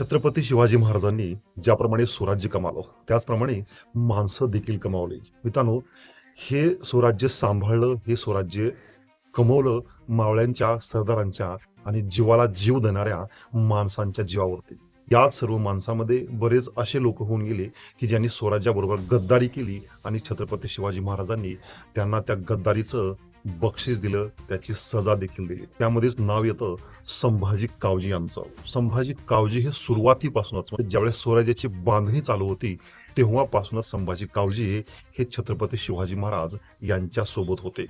छत्रपती शिवाजी महाराजांनी ज्याप्रमाणे स्वराज्य कमावलं त्याचप्रमाणे माणसं देखील कमावली. मित्रांनो हे स्वराज्य सांभाळलं हे स्वराज्य कमवलं मावळ्यांच्या सरदारांच्या आणि जीवाला जीव देणाऱ्या माणसांच्या जीवावरती. या सर्व माणसामध्ये बरेच असे लोक होऊन गेले की ज्यांनी स्वराज्याबरोबर गद्दारी केली आणि छत्रपती शिवाजी महाराजांनी त्यांना त्या गद्दारीचं बक्षीस दिलं त्याची सजा देखील दिली. त्यामध्येच नाव येतं संभाजी कावजी यांचं. संभाजी कावजी हे सुरुवातीपासूनच म्हणजे ज्यावेळेस स्वराज्याची बांधणी चालू होती तेव्हापासूनच संभाजी कावजी हे छत्रपती शिवाजी महाराज यांच्या सोबत होते.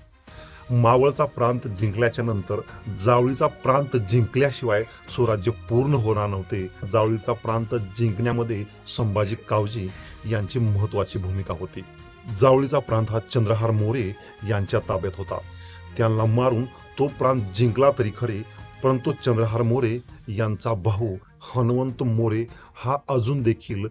मावळचा प्रांत जिंकल्याच्या नंतर जावळीचा प्रांत जिंकल्याशिवाय स्वराज्य पूर्ण होणार नव्हते. जावळीचा प्रांत जिंकण्यामध्ये संभाजी कावजी यांची महत्वाची भूमिका होती. जावळीचा प्रांत हा चंद्रहार मोरे यांच्या ताब्यात होता. त्यांना मारून तो प्रांत जिंकला तरी खरे परंतु चंद्रहार मोरे यांचा भाऊ हनुमंत मोरे हा अजून देखील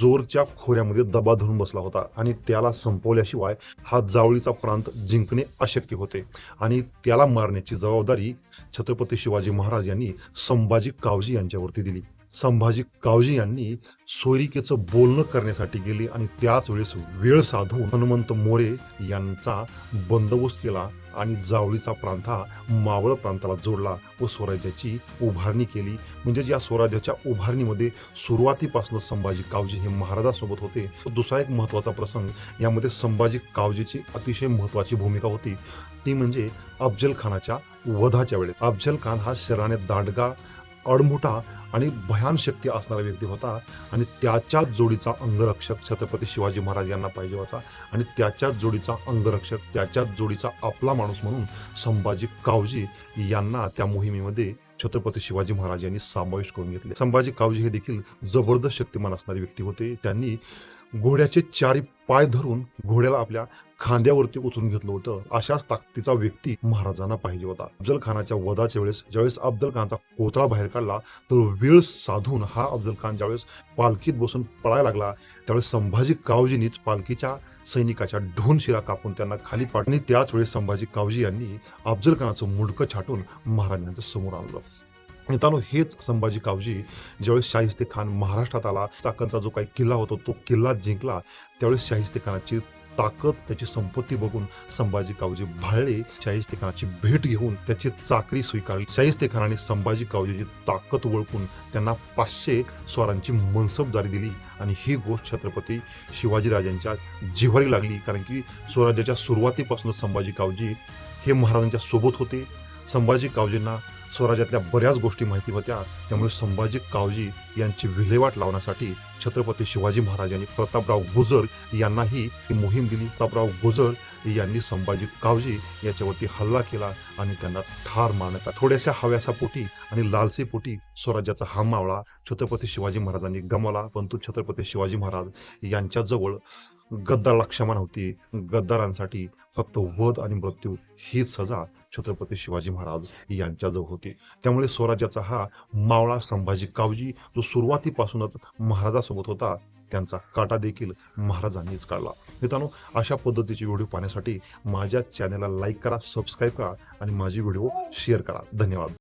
जोरच्या खोऱ्यामध्ये दबा धरून बसला होता आणि त्याला संपवल्याशिवाय हा जावळीचा प्रांत जिंकणे अशक्य होते आणि त्याला मारण्याची जबाबदारी छत्रपती शिवाजी महाराज यांनी संभाजी कावजी यांच्यावरती दिली. संभाजी कावजी यांनी सोयरिकेचं बोलणं करण्यासाठी गेले आणि त्याच वेळेस वेळ साधून हनुमंत मोरे यांचा बंदोबस्त केला आणि जावळीचा प्रांत हा मावळ प्रांताला जोडला व स्वराज्याची उभारणी केली. म्हणजेच या स्वराज्याच्या उभारणीमध्ये सुरुवातीपासूनच संभाजी कावजी हे महाराजांसोबत होते. दुसरा एक महत्त्वाचा प्रसंग यामध्ये संभाजी कावजीची अतिशय महत्वाची भूमिका होती. ती म्हणजे अफजल खानाच्या वधाच्या वेळेस अफजल खान हा शरीराने दांडगा अडमुठा आणि भयान शक्ती असणारा व्यक्ती होता आणि त्याच्याच जोडीचा अंगरक्षक छत्रपती शिवाजी महाराज यांना पाहिजे होता. आणि त्याच्याच जोडीचा अंगरक्षक त्याच्याच जोडीचा आपला माणूस म्हणून संभाजी कावजी यांना त्या मोहिमेमध्ये छत्रपती शिवाजी महाराज यांनी समावेश करून घेतले. संभाजी कावजी हे देखील जबरदस्त शक्तिमान असणारे व्यक्ती होते. त्यांनी घोड्याचे चारी पाय धरून घोड्याला आपल्या खांद्यावरती उचलून घेतलं होतं. अशाच ताकदीचा व्यक्ती महाराजांना पाहिजे होता. अफजल खानाच्या वधाच्या वेळेस ज्यावेळेस अफजल खानचा कोतळा बाहेर काढला तर वेळ साधून हा अफजल खान ज्यावेळेस पालखीत बसून पळायला लागला त्यावेळेस संभाजी कावजीनीच पालखीच्या सैनिकाच्या ढोन शिरा कापून त्यांना खाली पाडली. त्याच वेळेस संभाजी कावजी यांनी अफजल खानाचं मुडकं छाटून महाराजांच्या समोर आणलं. मित्रांनो हेच संभाजी कावजी ज्यावेळेस शाहिस्ते खान महाराष्ट्रात आला चाकणचा जो काही किल्ला होता तो किल्ला जिंकला त्यावेळेस शाहिस्ते खानाची ताकद त्याची संपत्ती बघून संभाजी कावजी भाळले. शाहिस्ते खानाची भेट घेऊन त्याची चाकरी स्वीकारली. शाहिस्ते खानाने संभाजी कावजीची ताकद ओळखून त्यांना पाचशे स्वारांची मनसबदारी दिली आणि ही गोष्ट छत्रपती शिवाजीराजांच्या जिव्हारी लागली. कारण की स्वराज्याच्या सुरुवातीपासूनच संभाजी कावजी हे महाराजांच्या सोबत होते. संभाजी कावजींना स्वराज्यातल्या बऱ्याच गोष्टी माहिती होत्या. त्यामुळे संभाजी कावजी यांची विल्हेवाट लावण्यासाठी छत्रपती शिवाजी महाराज यांनी प्रतापराव गुजर यांनाही ही मोहीम दिली. प्रतापराव गुजर यांनी संभाजी कावजी याच्यावरती हल्ला केला आणि त्यांना ठार मारण्यात आला. थोड्याशा हव्यासापोटी आणि लालसेपोटी स्वराज्याचा हा मावळा छत्रपती शिवाजी महाराजांनी गमावला. परंतु छत्रपती शिवाजी महाराज यांच्याजवळ गद्दारला क्षमा नव्हती गद्दारांसाठी फक्त वध आणि मृत्यू हीच सजा छत्रपती शिवाजी महाराज यांच्याजवळ होती. त्यामुळे स्वराज्याचा हा मावळा संभाजी कावजी जो सुरुवातीपासूनच महाराजासोबत होता. त्यांचा काटा देखील महाराजांनीच काढला. मित्रांनो अशा पद्धतीचे व्हिडिओ पाहण्यासाठी माझ्या चॅनलला लाईक करा सबस्क्राईब करा आणि माझी व्हिडिओ शेअर करा. धन्यवाद.